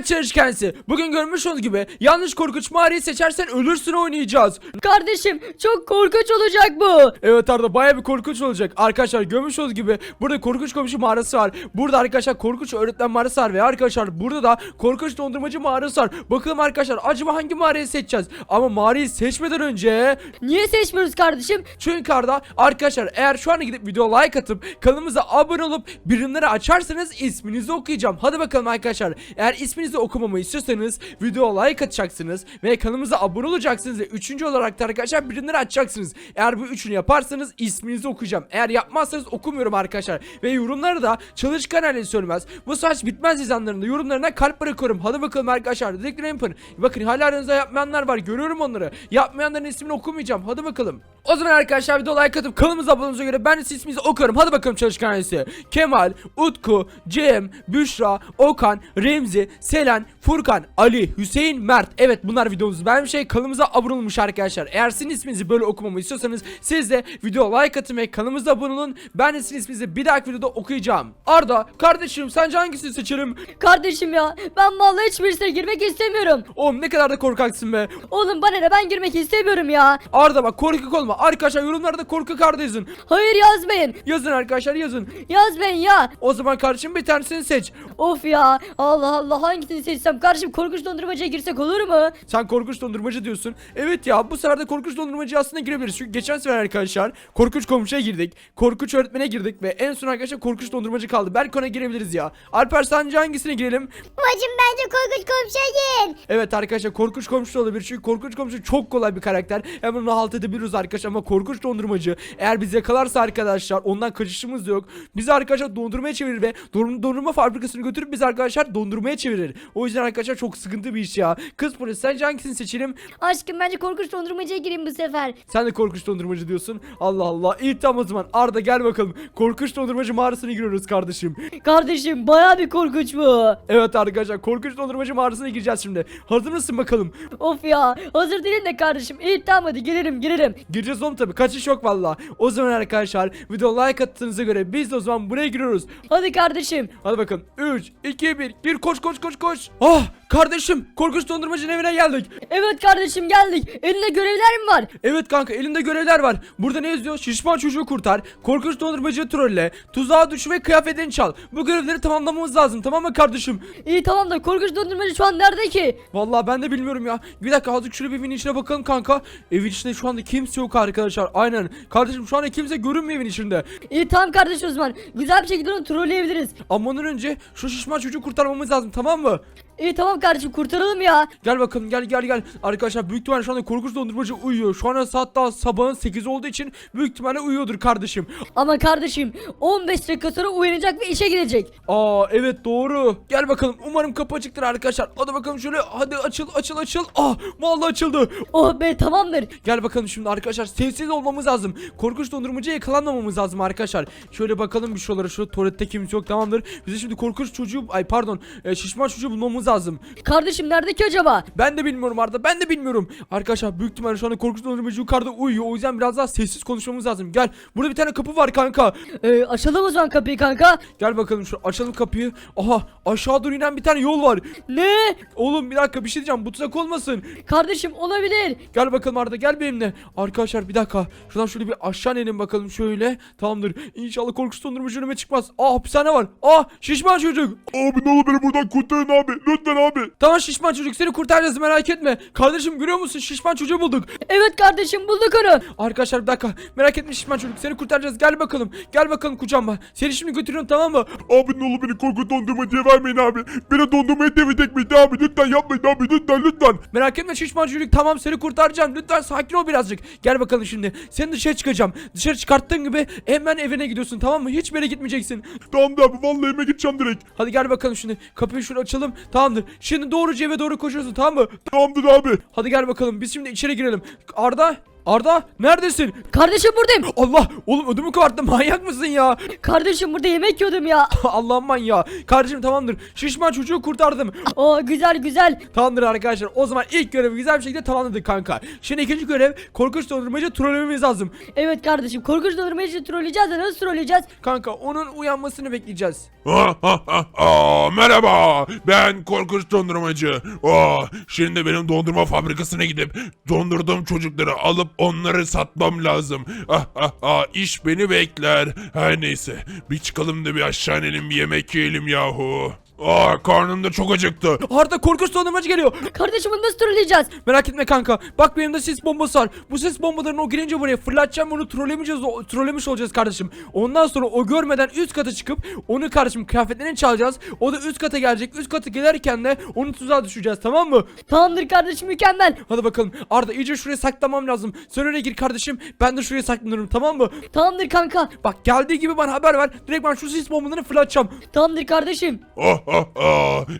Evet çalışkensi. Bugün görmüş olduğunuz gibi yanlış korkunç mağarayı seçersen ölürsün oynayacağız. Kardeşim çok korkunç olacak bu. Evet Arda baya bir korkunç olacak. Arkadaşlar görmüş olduğunuz gibi burada korkunç komşu mağarası var. Burada arkadaşlar korkunç öğretmen mağarası var ve arkadaşlar burada da korkunç dondurmacı mağarası var. Bakalım arkadaşlar acaba hangi mağarayı seçeceğiz? Ama mağarayı seçmeden önce Niye seçmiyoruz kardeşim? çünkü Arda arkadaşlar eğer şu anda gidip video like atıp kanalımıza abone olup birimleri açarsanız isminizi okuyacağım. Hadi bakalım arkadaşlar. Eğer isminizi okumamı istiyorsanız video like atacaksınız ve kanalımıza abone olacaksınız ve üçüncü olarak da arkadaşlar birimleri açacaksınız. Eğer bu üçünü yaparsanız isminizi okuyacağım. Eğer yapmazsanız okumuyorum arkadaşlar. Ve yorumları da çalışkan hale söylemez. Bu saç bitmez yazanların yorumlarına kalp bırakıyorum. Hadi bakalım arkadaşlar. Dedikleri yapın. Bakın hala aranızda yapmayanlar var. Görüyorum onları. Yapmayanların ismini okumayacağım. Hadi bakalım. O zaman arkadaşlar video like atıp kanalımıza abone olduğunuza göre ben de isminizi okuyorum. Hadi bakalım çalışkan ailesi. Kemal, Utku, Cem, Büşra, Okan, Remzi, Selen, Furkan, Ali, Hüseyin, Mert. Evet bunlar videomuzu beğenmiş şey kanalımıza abone olmuş arkadaşlar. Eğer sizin isminizi böyle okumamı istiyorsanız siz de video like atın ve kanalımıza abone olun. Ben de sizin isminizi bir dahaki videoda okuyacağım. Arda kardeşim sence hangisini seçerim? Kardeşim ya ben vallahi hiçbirisine girmek istemiyorum. Oğlum ne kadar da korkaksın be. Oğlum bana ne ben girmek istemiyorum ya. Arda bak korkak olma. Arkadaşlar yorumlarda korkak Arda yazın. Hayır yazmayın. Yazın arkadaşlar yazın. Yazmayın ya. O zaman kardeşim bir tanesini seç. Of ya. Allah Allah hangisini seçsem kardeşim korkunç dondurmacıya girsek olur mu? Sen korkunç dondurmacı diyorsun. Evet ya bu sefer de korkunç dondurmacı aslında girebiliriz. Çünkü geçen sefer arkadaşlar korkunç komşuya girdik. Korkunç öğretmene girdik ve en son arkadaşlar korkunç dondurmacı kaldı. Belki ona girebiliriz ya. Alper sence hangisine girelim? Babacım bence korkunç komşuya gir. Evet arkadaşlar korkunç komşu da olabilir. Çünkü korkunç komşu çok kolay bir karakter. Hemen onu halt edebiliriz arkadaşlar ama korkunç dondurmacı. Eğer bizi yakalarsa arkadaşlar ondan kaçışımız yok. Bizi arkadaşlar dondurmaya çevirir ve dondurma, dondurma fabrikasını götürüp biz arkadaşlar dondurmaya çevirir. O yüzden arkadaşlar çok sıkıntı bir iş ya. Kız polis sence hangisini seçelim? Aşkım bence korkunç dondurmacıya gireyim bu sefer. Sen de korkunç dondurmacı diyorsun. Allah Allah. İyi tamam o zaman. Arda gel bakalım. Korkunç dondurmacı mağarasına giriyoruz kardeşim. Kardeşim baya bir korkunç bu. Evet arkadaşlar korkunç dondurmacı mağarasına gireceğiz şimdi. Hazır mısın bakalım? Of ya hazır değilim de kardeşim. İyi tamam hadi girelim girelim. Gireceğiz oğlum tabi. Kaçış yok valla. O zaman arkadaşlar video like attığınıza göre biz de o zaman buraya giriyoruz. Hadi kardeşim. Hadi bakın. 3, 2, 1. Gir koş koş koş koş. Ah kardeşim. Korkunç dondurmacının evine geldik. Evet kardeşim geldik. Elinde görevler mi var? Evet kanka elinde görevler var. Burada ne yazıyor? Şişman çocuğu kurtar. Korkunç dondurmacıyı trolle. Tuzağa düş ve kıyafetini çal. Bu görevleri tamamlamamız lazım tamam mı kardeşim? İyi tamam da korkunç dondurmacı şu an nerede ki? Vallahi ben de bilmiyorum ya. Bir dakika azıcık şöyle bir evin içine bakalım kanka. Evin içinde şu anda kimse yok arkadaşlar. Aynen. Kardeşim şu anda kimse görünmüyor evin içinde. İyi tamam kardeş o zaman. Güzel bir şekilde onu trolleyebiliriz. Ama ondan önce şu şişman çocuğu kurtarmamız lazım tamam mı? İyi tamam kardeşim kurtaralım ya. Gel bakalım gel gel gel. Arkadaşlar büyük ihtimalle şu anda korkunç dondurmacı uyuyor. Şu anda saat daha sabahın 8 olduğu için büyük ihtimalle uyuyordur kardeşim. Ama kardeşim 15 dakika sonra uyanacak ve işe gidecek. Aa evet doğru. Gel bakalım. Umarım kapı açıktır arkadaşlar. Hadi bakalım şöyle. Hadi açıl açıl açıl. Ah vallahi açıldı. Oh be tamamdır. Gel bakalım şimdi arkadaşlar. Sessiz olmamız lazım. Korkunç dondurmacıya yakalanmamamız lazım arkadaşlar. Şöyle bakalım bir şuralara. Şu tuvalette kimse yok tamamdır. Bize şimdi korkunç çocuğu ay pardon e, şişman çocuğu bulmamız lazım. Kardeşim nerede ki acaba? Ben de bilmiyorum Arda. Ben de bilmiyorum. Arkadaşlar büyük ihtimalle şu anda korkunç dondurmacı yukarıda uyuyor. O yüzden biraz daha sessiz konuşmamız lazım. Gel. Burada bir tane kapı var kanka. Ee, açalım o zaman kapıyı kanka. Gel bakalım şu açalım kapıyı. Aha aşağı doğru inen bir tane yol var. Ne? Oğlum bir dakika bir şey diyeceğim. Bu tuzak olmasın. Kardeşim olabilir. Gel bakalım Arda gel benimle. Arkadaşlar bir dakika. Şuradan şöyle bir aşağı inelim bakalım şöyle. Tamamdır. İnşallah korkunç dondurmacı önüme çıkmaz. Aa hapishane var. Aa şişman çocuk. Abi ne olur beni buradan kurtarın abi. Lütfen abi. Tamam şişman çocuk seni kurtaracağız merak etme. Kardeşim görüyor musun şişman çocuğu bulduk. Evet kardeşim bulduk onu. Arkadaşlar bir dakika. Merak etme şişman çocuk seni kurtaracağız. Gel bakalım. Gel bakalım kucağıma. Seni şimdi götürüyorum tamam mı? Abi ne olur beni korku dondurmacıya vermeyin abi. Beni dondurmaya devirdik etmeyin abi. Lütfen yapmayın abi lütfen lütfen. Merak etme şişman çocuk tamam seni kurtaracağım. Lütfen sakin ol birazcık. Gel bakalım şimdi. Seni dışarı çıkacağım. Dışarı çıkarttığın gibi hemen evine gidiyorsun tamam mı? Hiçbir yere gitmeyeceksin. Tamamdır abi vallahi evime gideceğim direkt. Hadi gel bakalım şimdi. Kapıyı şöyle açalım. Tamamdır. Şimdi doğruca eve doğru koşuyorsun tamam mı? Tamamdır abi. Hadi gel bakalım. Biz şimdi içeri girelim. Arda Arda neredesin? Kardeşim buradayım. Allah oğlum ödümü kabarttın manyak mısın ya? Kardeşim burada yemek yiyordum ya. Allah'ım man ya. Kardeşim tamamdır. Şişman çocuğu kurtardım. Oo güzel güzel. Tamamdır arkadaşlar. O zaman ilk görevi güzel bir şekilde tamamladık kanka. Şimdi ikinci görev korkunç dondurmacı trollememiz lazım. Evet kardeşim korkunç dondurmacı trolleyeceğiz de nasıl trolleyeceğiz? Kanka onun uyanmasını bekleyeceğiz. Ah, merhaba ben korkunç dondurmacı. Ah, şimdi benim dondurma fabrikasına gidip dondurduğum çocukları alıp onları satmam lazım. Ah, ah, ah, iş beni bekler. Her neyse bir çıkalım da bir aşağı inelim bir yemek yiyelim yahu. Ah, karnım da çok acıktı. Arda korkunç dondurmacı geliyor. Kardeşim bunu nasıl trolleyeceğiz? Merak etme kanka. Bak benim de sis bombası var. Bu ses bombalarını o girince buraya fırlatacağım onu trollemeyeceğiz. o- Trollemiş olacağız kardeşim. Ondan sonra o görmeden üst kata çıkıp onu kardeşim kıyafetlerini çalacağız. O da üst kata gelecek. Üst kata gelirken de onu tuzağa düşüreceğiz tamam mı? Tamamdır kardeşim mükemmel. Hadi bakalım. Arda iyice şuraya saklamam lazım. Sen oraya gir kardeşim. Ben de şuraya saklanırım tamam mı? Tamamdır kanka. Bak geldiği gibi bana haber ver. Direkt ben şu sis bombalarını fırlatacağım. Tamamdır kardeşim. Ah.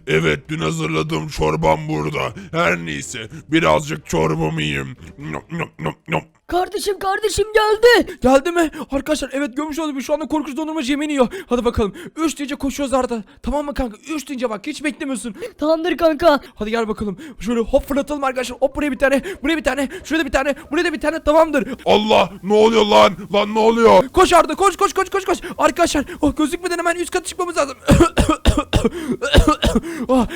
Evet dün hazırladığım çorbam burada. Her neyse birazcık çorbamı yiyeyim. Kardeşim kardeşim geldi. Geldi mi? Arkadaşlar evet görmüş olduk. Şu anda korkunç dondurmacı yemeğini yiyor. Hadi bakalım. 3 deyince koşuyoruz Arda. Tamam mı kanka? 3 deyince bak hiç beklemiyorsun. Tamamdır kanka. Hadi gel bakalım. Şöyle hop fırlatalım arkadaşlar. Hop buraya bir tane. Buraya bir tane. Şurada bir tane. Buraya da bir tane. Tamamdır. Allah ne oluyor lan? Lan ne oluyor? Koş Arda koş koş koş koş koş. Arkadaşlar oh, gözükmeden hemen üst kata çıkmamız lazım. oh,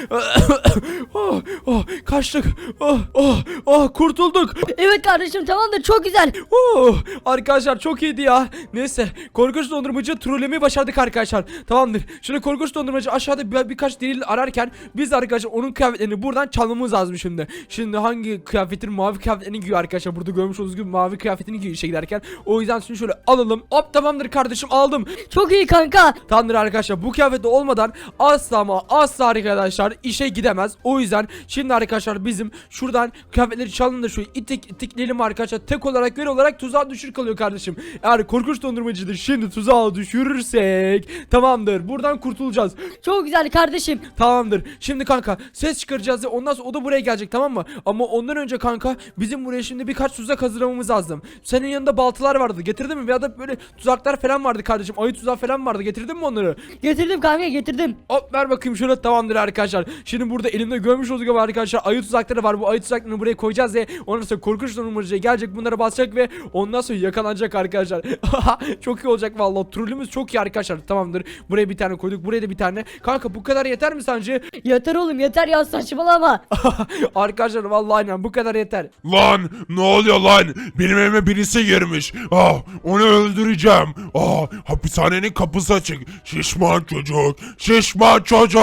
oh, oh, kaçtık. Oh, oh, oh, kurtulduk. Evet kardeşim tamamdır çok güzel. Oh, arkadaşlar çok iyiydi ya. Neyse korkunç dondurmacı trollemeyi başardık arkadaşlar. Tamamdır. Şimdi korkunç dondurmacı aşağıda bir, birkaç delil ararken biz arkadaşlar onun kıyafetlerini buradan çalmamız lazım şimdi. Şimdi hangi kıyafetin mavi kıyafetlerini giyiyor arkadaşlar. Burada görmüş olduğunuz gibi mavi kıyafetini giyiyor işe giderken. O yüzden şimdi şöyle alalım. Hop tamamdır kardeşim aldım. Çok iyi kanka. Tamamdır arkadaşlar bu kıyafette olmadan asla ama asla arkadaşlar işe gidemez. O yüzden şimdi arkadaşlar bizim şuradan kıyafetleri çalın da şu itik itikleyelim arkadaşlar. Tek olarak göre olarak tuzağa düşür kalıyor kardeşim. Eğer korkunç dondurmacıdır şimdi tuzağa düşürürsek tamamdır buradan kurtulacağız. Çok güzel kardeşim. Tamamdır. Şimdi kanka ses çıkaracağız ve ondan sonra o da buraya gelecek tamam mı? Ama ondan önce kanka bizim buraya şimdi birkaç tuzak hazırlamamız lazım. Senin yanında baltalar vardı getirdin mi? Ya da böyle tuzaklar falan vardı kardeşim. Ayı tuzağı falan vardı getirdin mi onları? Getirdim kanka getirdim. Hop ver bakayım şöyle tamamdır arkadaşlar. Şimdi burada elimde görmüş olduğunuz gibi arkadaşlar ayı tuzakları var. Bu ayı tuzaklarını buraya koyacağız ve ondan sonra korkunç numaracıya gelecek bunlara basacak ve ondan sonra yakalanacak arkadaşlar. çok iyi olacak vallahi. Trollümüz çok iyi arkadaşlar. Tamamdır. Buraya bir tane koyduk. Buraya da bir tane. Kanka bu kadar yeter mi sence? Yeter oğlum yeter ya saçmalama. arkadaşlar vallahi aynen bu kadar yeter. Lan ne oluyor lan? Benim evime birisi girmiş. Ah onu öldüreceğim. Ah hapishanenin kapısı açık. Şişman çocuk. Şişman çocuk.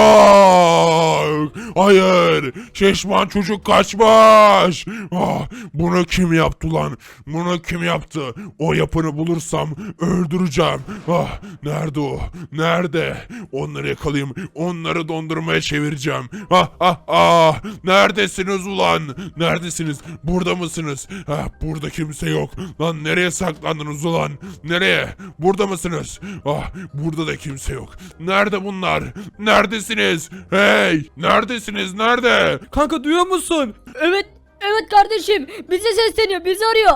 Hayır. Şişman çocuk kaçmış. Ah bunu kim yaptı lan? Bunu kim yaptı? O yapını bulursam öldüreceğim. Ah nerede o? Nerede? Onları yakalayayım. Onları dondurmaya çevireceğim. Ah ah ah. Neredesiniz ulan? Neredesiniz? Burada mısınız? Ah burada kimse yok. Lan nereye saklandınız ulan? Nereye? Burada mısınız? Ah burada da kimse yok. Nerede bunlar? Neredesiniz? Hey! Neredesiniz? Nerede? Kanka duyuyor musun? evet evet kardeşim bize sesleniyor bizi arıyor.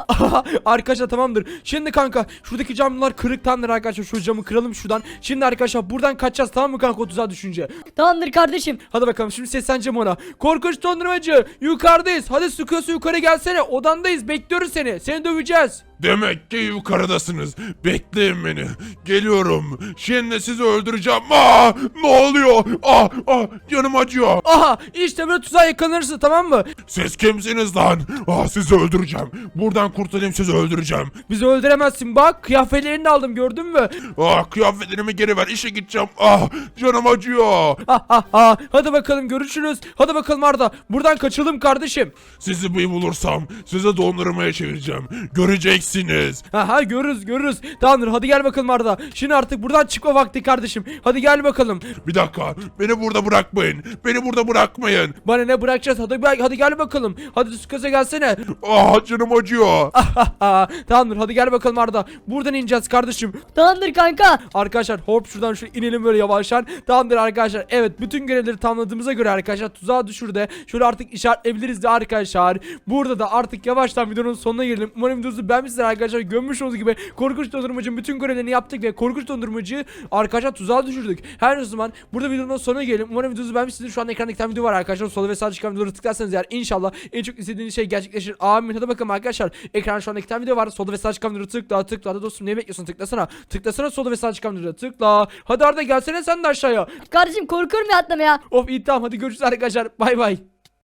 arkadaşlar tamamdır. Şimdi kanka şuradaki camlar kırıktandır arkadaşlar. Şu camı kıralım şuradan. Şimdi arkadaşlar buradan kaçacağız tamam mı kanka o tuzağa düşünce? Tamamdır kardeşim. Hadi bakalım şimdi sesleneceğim ona. Korkunç dondurmacı yukarıdayız. Hadi sıkıyorsa yukarı gelsene. Odandayız bekliyoruz seni. Seni döveceğiz. Demek ki yukarıdasınız. Bekleyin beni. Geliyorum. Şimdi sizi öldüreceğim. Aa, ne oluyor? Ah, ah, canım acıyor. Aha işte böyle tuzağa yakalanırsın tamam mı? Siz kimsiniz lan? Ah, sizi öldüreceğim. Buradan kurtulayım sizi öldüreceğim. Bizi öldüremezsin bak. Kıyafetlerini de aldım gördün mü? Ah, kıyafetlerimi geri ver. İşe gideceğim. Ah, canım acıyor. Ha ha ha. Hadi bakalım görüşürüz. Hadi bakalım Arda. Buradan kaçalım kardeşim. Sizi bir bulursam size dondurmaya çevireceğim. Göreceksiniz. Göreceksiniz. Aha görürüz görürüz. Tamamdır hadi gel bakalım Arda. Şimdi artık buradan çıkma vakti kardeşim. Hadi gel bakalım. Bir dakika beni burada bırakmayın. Beni burada bırakmayın. Bana ne bırakacağız? Hadi, hadi gel bakalım. Hadi kata gelsene. Ah canım acıyor. Tamamdır hadi gel bakalım Arda. Buradan ineceğiz kardeşim. Tamamdır kanka. Arkadaşlar hop şuradan şu inelim böyle yavaştan. Tamamdır arkadaşlar. Evet bütün görevleri tamamladığımıza göre arkadaşlar tuzağa düşürde. Şöyle artık işaretleyebiliriz de arkadaşlar. Burada da artık yavaştan videonun sonuna gelelim. Umarım videonuzu beğenmişsiniz arkadaşlar. Görmüş olduğunuz gibi korkunç dondurmacının bütün görevlerini yaptık ve korkunç dondurmacıyı arkadaşlar tuzağa düşürdük. Her zaman burada videonun sonuna gelelim. Umarım videonuzu beğenmişsinizdir. Şu an ekranda iki tane video var arkadaşlar. Sol ve sağ çıkan videoları tıklarsanız eğer inşallah en çok istediğiniz şey gerçekleşir. Amin. Hadi bakalım arkadaşlar. Ekranda şu an iki tane video var. Solda ve sağ çıkan videoları tıkla tıkla. Hadi dostum ne bekliyorsun? Tıklasana. Tıklasana solda ve sağ çıkan videoları tıkla. Hadi Arda gelsene sen de aşağıya. Kardeşim korkuyorum ya atlamaya. Of iyi tamam hadi görüşürüz arkadaşlar. Bay bay.